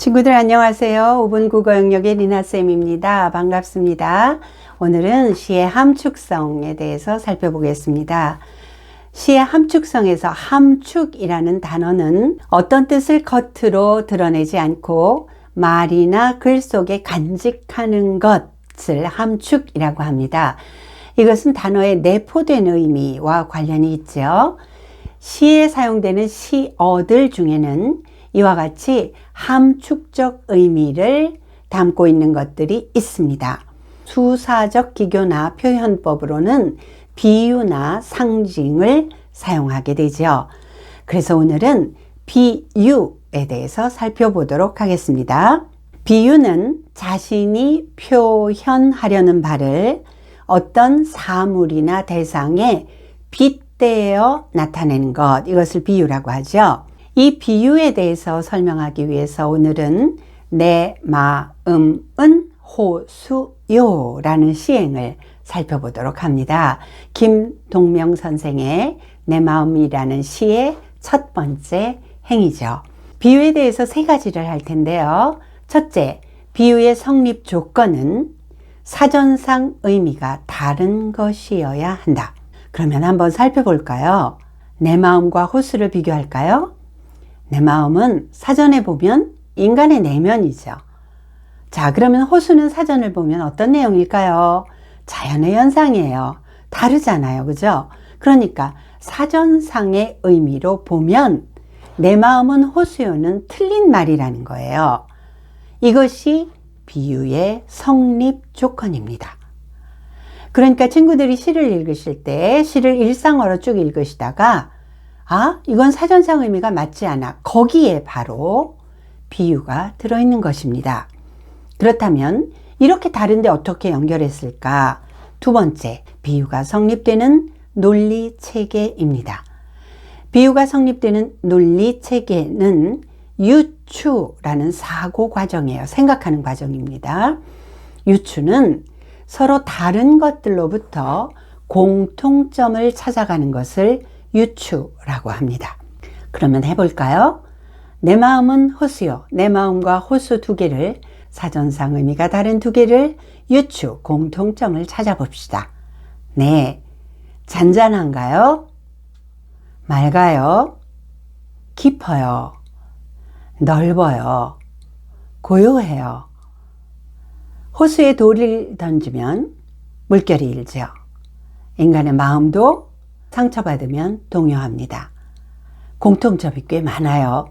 친구들 안녕하세요. 5분 국어 영역의 리나쌤입니다. 반갑습니다. 오늘은 시의 함축성에 대해서 살펴보겠습니다. 시의 함축성에서 함축이라는 단어는 어떤 뜻을 겉으로 드러내지 않고 말이나 글 속에 간직하는 것을 함축이라고 합니다. 이것은 단어의 내포된 의미와 관련이 있죠. 시에 사용되는 시어들 중에는 이와 같이 함축적 의미를 담고 있는 것들이 있습니다. 수사적 기교나 표현법으로는 비유나 상징을 사용하게 되죠. 그래서 오늘은 비유 에 대해서 살펴보도록 하겠습니다. 비유는 자신이 표현하려는 바를 어떤 사물이나 대상에 빗대어 나타내는 것, 이것을 비유라고 하죠. 이 비유에 대해서 설명하기 위해서 오늘은 내 마음은 호수요 라는 시행을 살펴보도록 합니다. 김동명 선생의 내 마음이라는 시의 첫 번째 행위죠. 비유에 대해서 세 가지를 할 텐데요. 첫째, 비유의 성립 조건은 사전상 의미가 다른 것이어야 한다. 그러면 한번 살펴볼까요? 내 마음과 호수를 비교할까요? 내 마음은 사전에 보면 인간의 내면이죠. 자, 그러면 호수는 사전을 보면 어떤 내용일까요? 자연의 현상이에요. 다르잖아요. 그죠? 그러니까 사전상의 의미로 보면 내 마음은 호수요는 틀린 말이라는 거예요. 이것이 비유의 성립 조건입니다. 그러니까 친구들이 시를 읽으실 때 시를 일상어로 쭉 읽으시다가 아, 이건 사전상 의미가 맞지 않아. 거기에 바로 비유가 들어있는 것입니다. 그렇다면 이렇게 다른데 어떻게 연결했을까? 두 번째, 비유가 성립되는 논리 체계입니다. 비유가 성립되는 논리 체계는 유추라는 사고 과정이에요. 생각하는 과정입니다. 유추는 서로 다른 것들로부터 공통점을 찾아가는 것을 유추라고 합니다. 그러면 해볼까요? 내 마음은 호수요. 내 마음과 호수 두 개를 사전상 의미가 다른 두 개를 유추, 공통점을 찾아봅시다. 네. 잔잔한가요? 맑아요? 깊어요? 넓어요? 고요해요? 호수에 돌을 던지면 물결이 일죠. 인간의 마음도 상처받으면 동요합니다. 공통점이 꽤 많아요.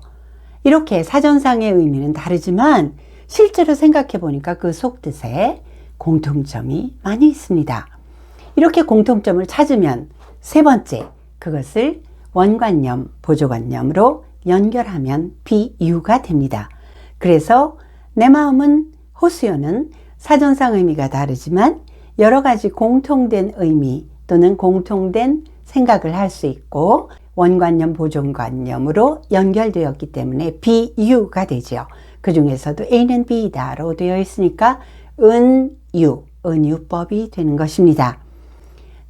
이렇게 사전상의 의미는 다르지만 실제로 생각해 보니까 그 속뜻에 공통점이 많이 있습니다. 이렇게 공통점을 찾으면 세 번째, 그것을 원관념, 보조관념으로 연결하면 비유가 됩니다. 그래서 내 마음은 호수요는 사전상 의미가 다르지만 여러 가지 공통된 의미 또는 공통된 생각을 할 수 있고 원관념, 보존관념으로 연결되었기 때문에 비유가 되죠. 그 중에서도 A는 B다로 되어 있으니까 은유, 은유법이 되는 것입니다.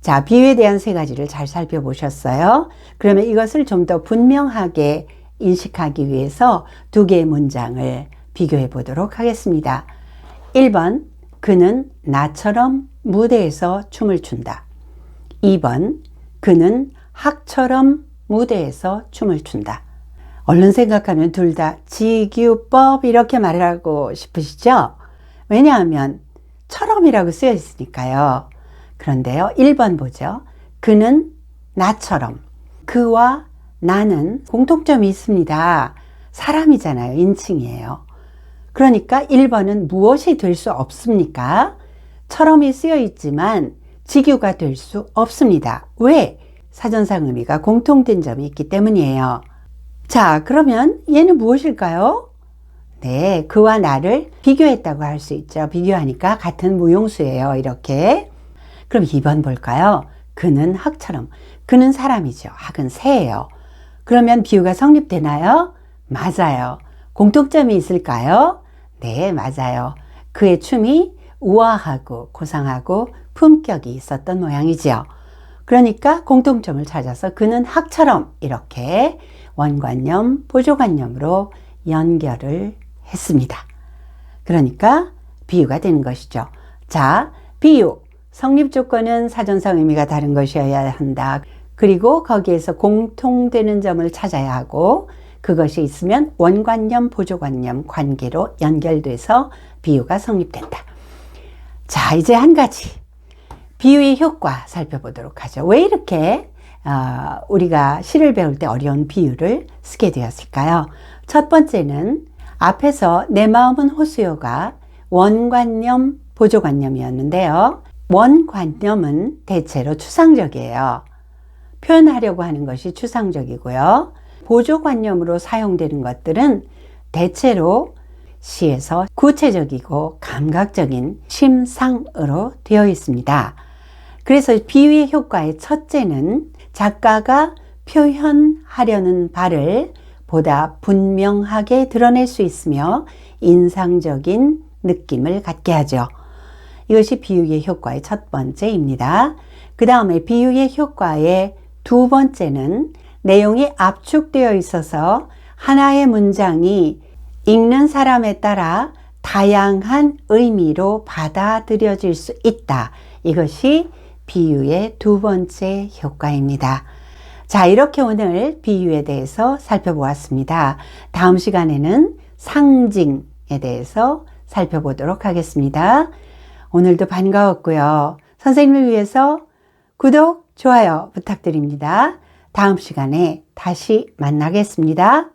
자, 비유에 대한 세 가지를 잘 살펴보셨어요. 그러면 이것을 좀 더 분명하게 인식하기 위해서 두 개의 문장을 비교해 보도록 하겠습니다. 1번, 그는 나처럼 무대에서 춤을 춘다. 2번, 그는 학처럼 무대에서 춤을 춘다. 얼른 생각하면 둘 다 지규법 이렇게 말하고 싶으시죠? 왜냐하면 처럼이라고 쓰여 있으니까요. 그런데요. 1번 보죠. 그는 나처럼. 그와 나는 공통점이 있습니다. 사람이잖아요. 인칭이에요. 그러니까 1번은 무엇이 될 수 없습니까? 처럼이 쓰여 있지만 직유가 될 수 없습니다. 왜? 사전상 의미가 공통된 점이 있기 때문이에요. 자, 그러면 얘는 무엇일까요? 네, 그와 나를 비교했다고 할 수 있죠. 비교하니까 같은 무용수예요. 이렇게. 그럼 2번 볼까요? 그는 학처럼. 그는 사람이죠. 학은 새예요. 그러면 비유가 성립되나요? 맞아요. 공통점이 있을까요? 네, 맞아요. 그의 춤이 우아하고 고상하고 품격이 있었던 모양이지요. 그러니까 공통점을 찾아서 그는 학처럼 이렇게 원관념, 보조관념으로 연결을 했습니다. 그러니까 비유가 되는 것이죠. 자, 비유. 성립 조건은 사전상 의미가 다른 것이어야 한다. 그리고 거기에서 공통되는 점을 찾아야 하고 그것이 있으면 원관념, 보조관념 관계로 연결돼서 비유가 성립된다. 자, 이제 한 가지. 비유의 효과 살펴보도록 하죠. 왜 이렇게 어, 우리가 시를 배울 때 어려운 비유를 쓰게 되었을까요? 첫 번째는 앞에서 내 마음은 호수요가 원관념, 보조관념이었는데요. 원관념은 대체로 추상적이에요. 표현하려고 하는 것이 추상적이고요. 보조관념으로 사용되는 것들은 대체로 시에서 구체적이고 감각적인 심상으로 되어 있습니다. 그래서 비유의 효과의 첫째는 작가가 표현하려는 바를 보다 분명하게 드러낼 수 있으며 인상적인 느낌을 갖게 하죠. 이것이 비유의 효과의 첫 번째입니다. 그 다음에 비유의 효과의 두 번째는 내용이 압축되어 있어서 하나의 문장이 읽는 사람에 따라 다양한 의미로 받아들여질 수 있다. 이것이 비유의 두 번째 효과입니다. 자, 이렇게 오늘 비유에 대해서 살펴보았습니다. 다음 시간에는 상징에 대해서 살펴보도록 하겠습니다. 오늘도 반가웠고요. 선생님을 위해서 구독, 좋아요 부탁드립니다. 다음 시간에 다시 만나겠습니다.